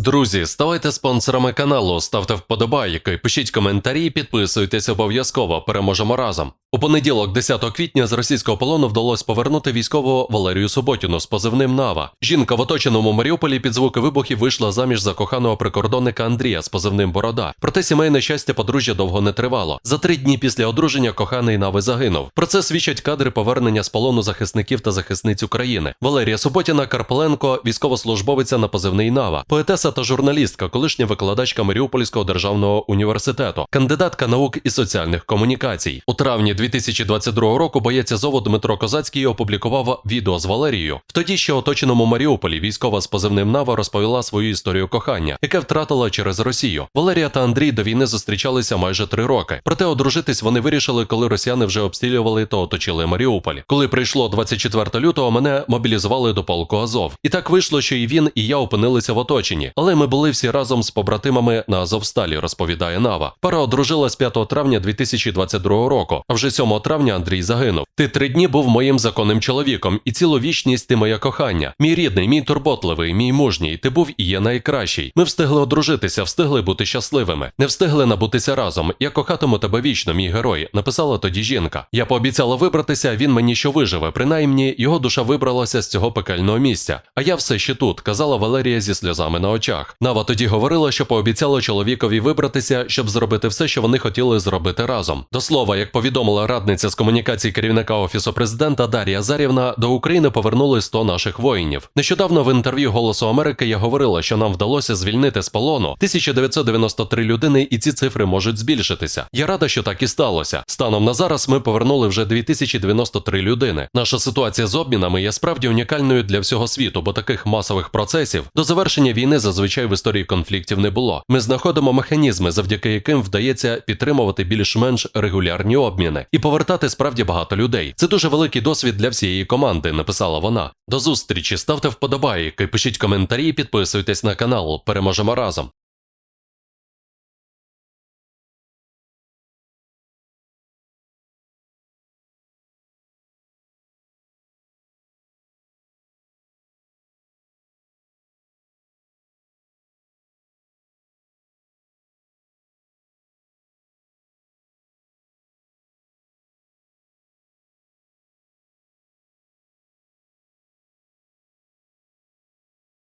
Друзі, ставайте спонсорами каналу, ставте вподобайки, пишіть коментарі, підписуйтесь обов'язково. Переможемо разом. У понеділок, 10 квітня, з російського полону вдалося повернути військового Валерію Суботіну з позивним Нава. Жінка в оточеному Маріуполі під звуки вибухів вийшла заміж за коханого прикордонника Андрія з позивним Борода. Проте сімейне щастя подружжя довго не тривало. За три дні після одруження коханий Нави загинув. Про це свідчать кадри повернення з полону захисників та захисниць України. Валерія Суботіна Карпеленко, військовослужбовиця на позивний Нава, поетеса та журналістка, колишня викладачка Маріупольського державного університету, кандидатка наук і соціальних комунікацій. У травні 2022 року боєць Азову Дмитро Козацький опублікував відео з Валерією. В тоді ще оточеному Маріуполі військова з позивним Нава розповіла свою історію кохання, яке втратила через Росію. Валерія та Андрій до війни зустрічалися майже три роки. Проте одружитись вони вирішили, коли росіяни вже обстрілювали та оточили Маріуполь. Коли прийшло 24 лютого, мене мобілізували до полку Азов. І так вийшло, що і він, і я опинилися в оточенні. Але ми були всі разом з побратимами на Азовсталі, розповідає Нава. Пара одружилась 5 травня 2022 року. А вже 7 травня Андрій загинув. Ти три дні був моїм законним чоловіком, і цілу вічність ти моє кохання. Мій рідний, мій турботливий, мій мужній. Ти був і є найкращий. Ми встигли одружитися, встигли бути щасливими. Не встигли набутися разом. Я кохатиму тебе вічно, мій герой. Написала тоді жінка. Я пообіцяла вибратися. Він мені що виживе. Принаймні, його душа вибралася з цього пекельного місця. А я все ще тут, казала Валерія зі сльозами на очах. Нава тоді говорила, що пообіцяла чоловікові вибратися, щоб зробити все, що вони хотіли зробити разом. До слова, як повідомила радниця з комунікацій керівника офісу президента Дар'я Зарівна, до України повернули 100 наших воїнів. Нещодавно в інтерв'ю Голосу Америки я говорила, що нам вдалося звільнити з полону 1993 людини, і ці цифри можуть збільшитися. Я рада, що так і сталося. Станом на зараз ми повернули вже 2093 людини. Наша ситуація з обмінами є справді унікальною для всього світу, бо таких масових процесів до завершення війни зазвичай в історії конфліктів не було. Ми знаходимо механізми, завдяки яким вдається підтримувати більш-менш регулярні обміни і повертати справді багато людей. Це дуже великий досвід для всієї команди, написала вона. До зустрічі, ставте вподобайки, пишіть коментарі, підписуйтесь на канал. Переможемо разом.